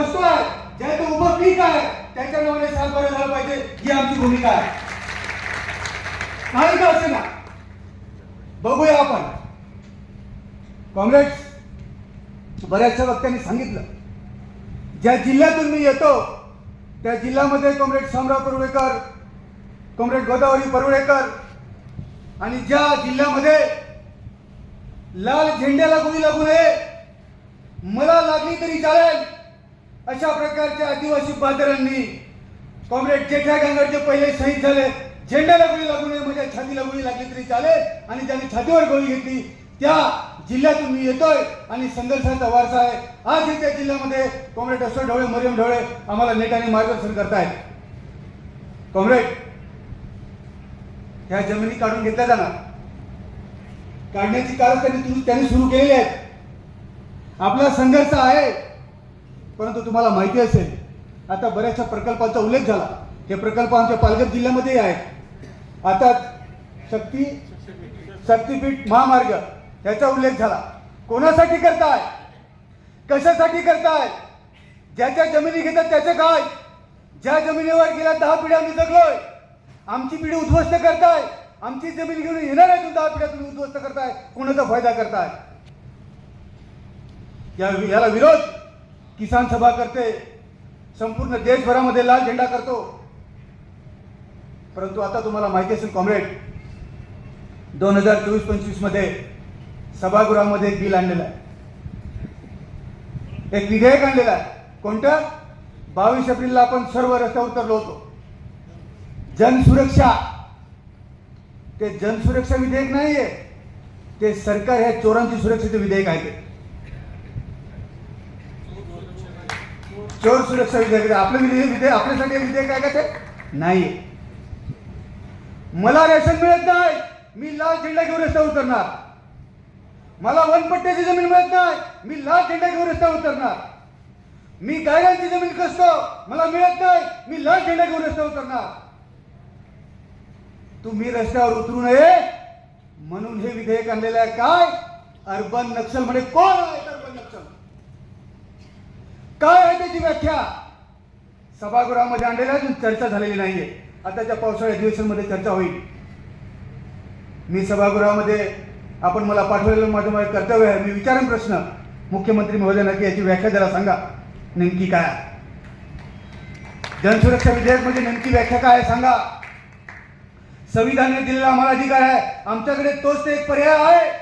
बसतोय ज्याचं उभं पीक आहे त्याच्या नावाने सातबारा झालं पाहिजे. ही आमची भूमिका आहे. काही का असे ना बघूया आपण. काँग्रेस बऱ्याचशा वक्त्यांनी सांगितलं. ज्या जिल्ह्यातून मी येतो त्या जिल्ह्यामध्ये कॉम्रेड शामराव परुळेकर कॉम्रेड गोदावरी परुळेकर आणि ज्या जिल्ह्यामध्ये लाल झेंड्याला गोळी लागू नये मला लागली तरी चालेल. अशा प्रकारच्या आदिवासी बांधवांनी कॉम्रेड जेठा गांगडचे पहिले शहीद झाले. झेंड्याला गोळी लागू नये म्हणजे छातीला गोळी लागली तरी चालेल आणि ज्यांनी छातीवर गोळी घेतली त्या जिल्ह्यातून मी येतोय आणि संघर्षाचा वारसा आहे. आज त्या जिल्ह्यामध्ये कॉम्रेड अशोक ढवळे मरियम ढवळे आम्हाला नेटाने मार्गदर्शन करतायत. कॉम्रेड ह्या जमिनी काढून घेतल्या जाणार. काढण्याची कारण त्यांनी तुम्ही- त्यांनी सुरू केलेली आहे आपला संघर्ष आहे. परंतु तुम्हाला माहिती असेल आता बऱ्याचशा प्रकल्पांचा उल्लेख झाला. हे प्रकल्प आमच्या पालघर जिल्ह्यामध्ये आहेत. आता शक्ती शक्तीपीठ महामार्ग याचा उल्लेख झाला. कोणासाठी करताय? कशासाठी करताय? ज्याच्या जमिनी घेतात त्याचं काय? ज्या जमिनीवर गेल्या दहा पिढ्या आम्ही जगलोय आमची पिढी उद्ध्वस्त करताय. आमची जमीन घेऊन येणार आहे दहा पिढ्या तुम्ही उद्ध्वस्त करताय. कोणाचा फायदा करताय? याला विरोध किसान सभा करते संपूर्ण देशभरामध्ये लाल झेंडा करतो. परंतु आता तुम्हाला माहिती असेल कॉम्रेड दोन हजार चोवीस पंचवीसमध्ये सभागृहामध्ये एक बिल आणलेलं आहे. एक विधेयक आणलेलं आहे. कोणतं? बावीस एप्रिलला आपण सर्व रस्त्यावर उतरलो होतो. जनसुरक्षा. ते जनसुरक्षा विधेयक नाहीये. ते सरकार ह्या चोरांची सुरक्षेचे विधेयक आहे ते. चोर सुरक्षा विधेयक आपलं विधेयक आपल्यासाठी विधेयक आहे का ते? नाही मला रेशन मिळत नाही. मी लाल झेंडा घेऊन रस्ता उतरणार. मला वनपट्ट्याची जमीन मिळत नाही. मी लाल झेंडा घेऊन रस्ता उतरणार. मी गायरांची जमीन कसतो मला मिळत नाही. मी लाल झेंडा घेऊन रस्ता उतरणार. तुम्ही रस्त्यावर उतरू नये. म्हणून हे विधेयक आणलेलं आहे काय? अर्बन नक्षल म्हणजे कोण आहे? काय आहे त्याची व्याख्या? सभागृहामध्ये आणलेल्या अजून चर्चा झालेली नाहीये. आताच्या पावसाळ्या अधिवेशनमध्ये चर्चा होईल. मी सभागृहामध्ये आपण मला पाठवलेलं माझं माझं कर्तव्य आहे. मी विचारेन प्रश्न. मुख्यमंत्री महोदयांना की याची व्याख्या जरा सांगा. नेमकी काय जनसुरक्षा विधेयक म्हणजे नेमकी व्याख्या काय आहे सांगा. संविधानाने दिलेला आम्हाला अधिकार आहे. आमच्याकडे तोच ते एक पर्याय आहे.